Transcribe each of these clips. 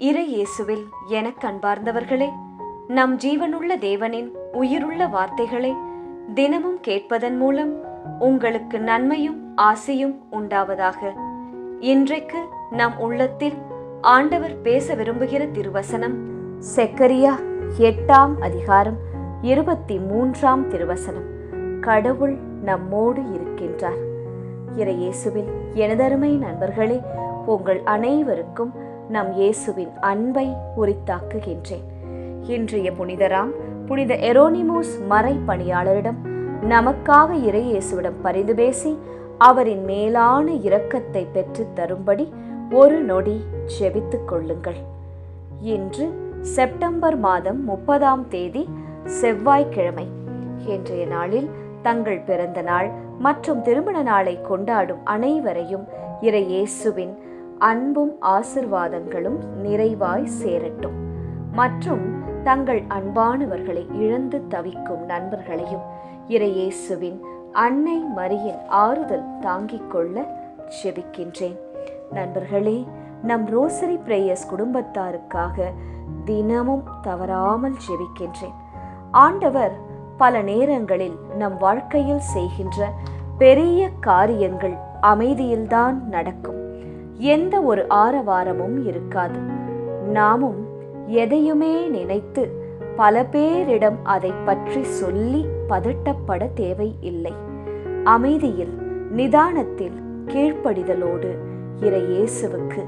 இறை இயேசுவில் எனக் கண்பார்ந்தவர்களே நம் ஜீவனுள்ள தேவனின் உயிருள்ள வார்த்தைகளை தினமும் கேட்பதன் மூலம் உங்களுக்கு நன்மையும் ஆசையும் உண்டாவதாக. இன்றைக்கு நம் உள்ளத்தில் ஆண்டவர் பேச விரும்புகிற திருவசனம் செக்கரியா எட்டாம் அதிகாரம் இருபத்தி மூன்றாம் திருவசனம். கடவுள் நம்மோடு இருக்கின்றார். இறையேசுவில் எனதருமை நண்பர்களே உங்கள் அனைவருக்கும் நம் இயேசுவின் அன்பை உரித்தாக்குகின்றேன். இன்றைய புனிதராம் புனித எரோனிமோஸ் மறை பணியாளரிடம் நமக்காக இறையேசுவிடம் பரிந்து பேசி அவரின் மேலான இரக்கத்தை பெற்றுத் தரும்படி ஒரு நொடி ஜெபித்துக் கொள்ளுங்கள். இன்று செப்டம்பர் மாதம் முப்பதாம் தேதி செவ்வாய்க்கிழமை. இன்றைய நாளில் தங்கள் பிறந்த நாள் மற்றும் திருமண நாளை கொண்டாடும் அனைவரையும் இறையேசுவின் அன்பும் ஆசிர்வாதங்களும் நிறைவாய் சேரட்டும். மற்றும் தங்கள் அன்பானவர்களை இழந்து தவிக்கும் நண்பர்களையும் இறையேசுவின் அன்னை மரியின் ஆறுதல் தாங்கிக் கொள்ள ஜெபிக்கின்றேன் நண்பர்களே நம் ரோசரி பிரேயர்ஸ் குடும்பத்தாருக்காக தினமும் தவறாமல் ஜெபிக்கின்றேன் ஆண்டவர் பல நேரங்களில் நம் வாழ்க்கையில் செய்கின்ற பெரிய காரியங்கள் அமைதியில்தான் நடக்கும். எந்த ஒரு ஆரவாரமும் இருக்காது. நாமும் எதையுமே நினைத்து பல பேரிடம் அதை பற்றி சொல்லி பதட்டப்பட தேவை இல்லை அமைதியில் நிதானத்தில் கீழ்ப்படிதலோடு இறை இயேசுவுக்கு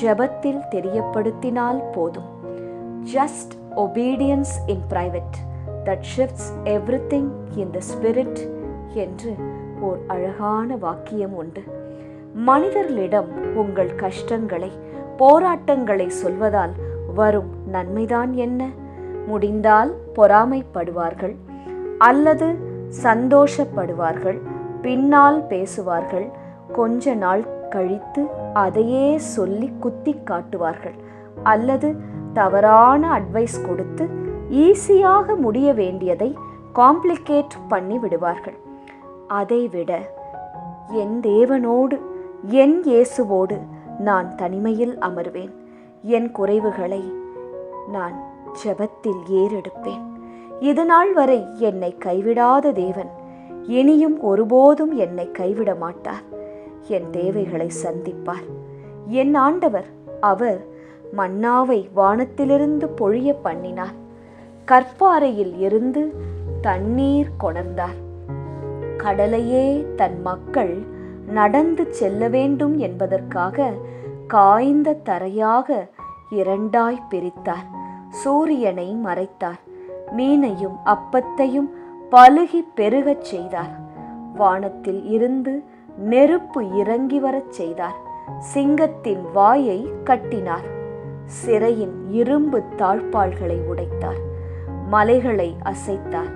ஜெபத்தில் தெரியப்படுத்தினால் போதும். Just obedience in private that shifts everything in the spirit என்று ஓர் அழகான வாக்கியம் உண்டு. மனிதர்களிடம் உங்கள் கஷ்டங்களை போராட்டங்களை சொல்வதால் வரும் நன்மைதான் என்ன? முடிந்தால் பொறாமைப்படுவார்கள் அல்லது சந்தோஷப்படுவார்கள். பின்னால் பேசுவார்கள். கொஞ்ச நாள் கழித்து அதையே சொல்லி குத்தி காட்டுவார்கள். அல்லது தவறான அட்வைஸ் கொடுத்து ஈஸியாக முடிய வேண்டியதை காம்ப்ளிகேட் பண்ணி விடுவார்கள் அதைவிட என் தேவனோடு என் இயேசுவோடு நான் தனிமையில் அமர்வேன். என் குறைவுகளை நான் ஜெபத்தில் ஏறெடுப்பேன். இது நாள் வரை என்னை கைவிடாத தேவன் இனியும் ஒருபோதும் என்னை கைவிட மாட்டார். என் தேவைகளை சந்திப்பார். என் ஆண்டவர் அவர் மன்னாவை வானத்திலிருந்து பொழிய பண்ணினார். கற்பாறையில் இருந்து தண்ணீர் கொணர்ந்தார். கடலையே தன் மக்கள் நடந்து செல்ல வேண்டும் என்பதற்காக காய்ந்த தரையாக இரண்டாய் பிரித்தார். சூரியனை மறைத்தார். மீனையும் அப்பத்தையும் பழுகி பெருகச் செய்தார். வானத்தில் இருந்து நெருப்பு இறங்கி வரச் செய்தார். சிங்கத்தின் வாயை கட்டினார். சிறையின் இரும்பு தாழ்பாள்களை உடைத்தார். மலைகளை அசைத்தார்.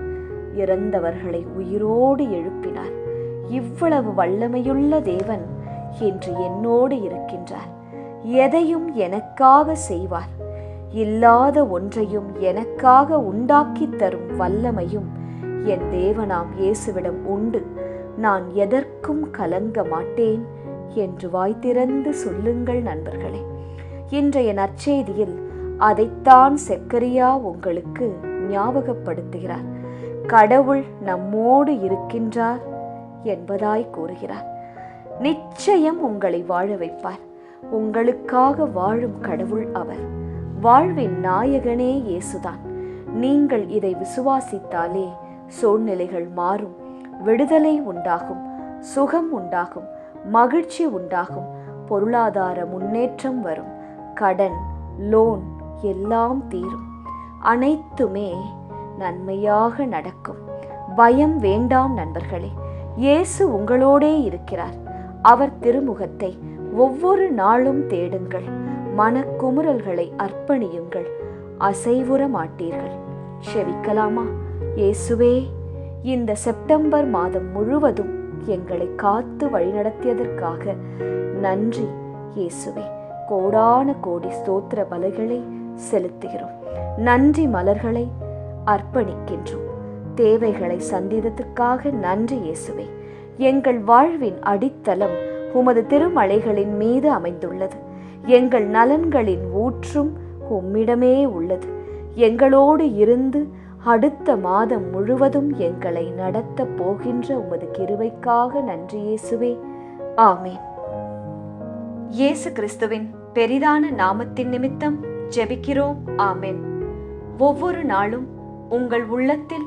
இறந்தவர்களை உயிரோடு எழுப்பினார். இவ்வளவு வல்லமையுள்ள தேவன் இன்று என்னோடு இருக்கின்றார். எதையும் எனக்காக செய்வார். இல்லாத ஒன்றையும் எனக்காக உண்டாக்கி தரும் வல்லமையும் என் தேவனாம் இயேசுவிடம் உண்டு. நான் எதற்கும் கலங்க மாட்டேன் என்று வாய்த்திறந்து சொல்லுங்கள் நண்பர்களே. இன்றைய நற்செய்தியில் அதைத்தான் செக்கரியா உங்களுக்கு ஞாபகப்படுத்துகிறார். கடவுள் நம்மோடு இருக்கின்றார். என்பதாய் கூறுகிறார். நிச்சயம் உங்களை வாழ வைப்பார். உங்களுக்காக வாழும் கடவுள் அவர். வாழ்வின் நாயகனே இயேசுதான். நீங்கள் இதை விசுவாசித்தாலே சூழ்நிலைகள் மாறும். விடுதலை உண்டாகும். சுகம் உண்டாகும். மகிழ்ச்சி உண்டாகும். பொருளாதார முன்னேற்றம் வரும். கடன் லோன் எல்லாம் தீரும். அனைத்துமே நன்மையாக நடக்கும். பயம் வேண்டாம் நண்பர்களே. இயேசு உங்களோடே இருக்கிறார். அவர் திருமுகத்தை ஒவ்வொரு நாளும் தேடுங்கள். மனக்குமுறல்களை அர்ப்பணியுங்கள். அசைவுற மாட்டீர்கள் செவிக்கலாமா? இயேசுவே இந்த செப்டம்பர் மாதம் முழுவதும் எங்களை காத்து வழிநடத்தியதற்காக நன்றி இயேசுவே. கோடான கோடி ஸ்தோத்திர பலைகளை செலுத்துகிறோம். நன்றி மலர்களை அர்ப்பணிக்கின்றோம். தேவைகளை சந்தித்ததற்காக நன்றி இயேசுவே. எங்கள் வாழ்வின் அடித்தளம் உமது திருமலைகளின் மீது அமைந்துள்ளது. எங்கள் நலன்களின் ஊற்றும் உம்மிடமே உள்ளது. எங்களோடு இருந்து அடுத்த மாதம் முழுவதும் எங்களை நடத்தப் போகின்ற உமது கிருவைக்காக நன்றி இயேசுவே. ஆமேன். இயேசு கிறிஸ்துவின் பெரிதான நாமத்தின் நிமித்தம் ஜெபிக்கிறோம். ஆமேன். ஒவ்வொரு நாளும் உங்கள் உள்ளத்தில்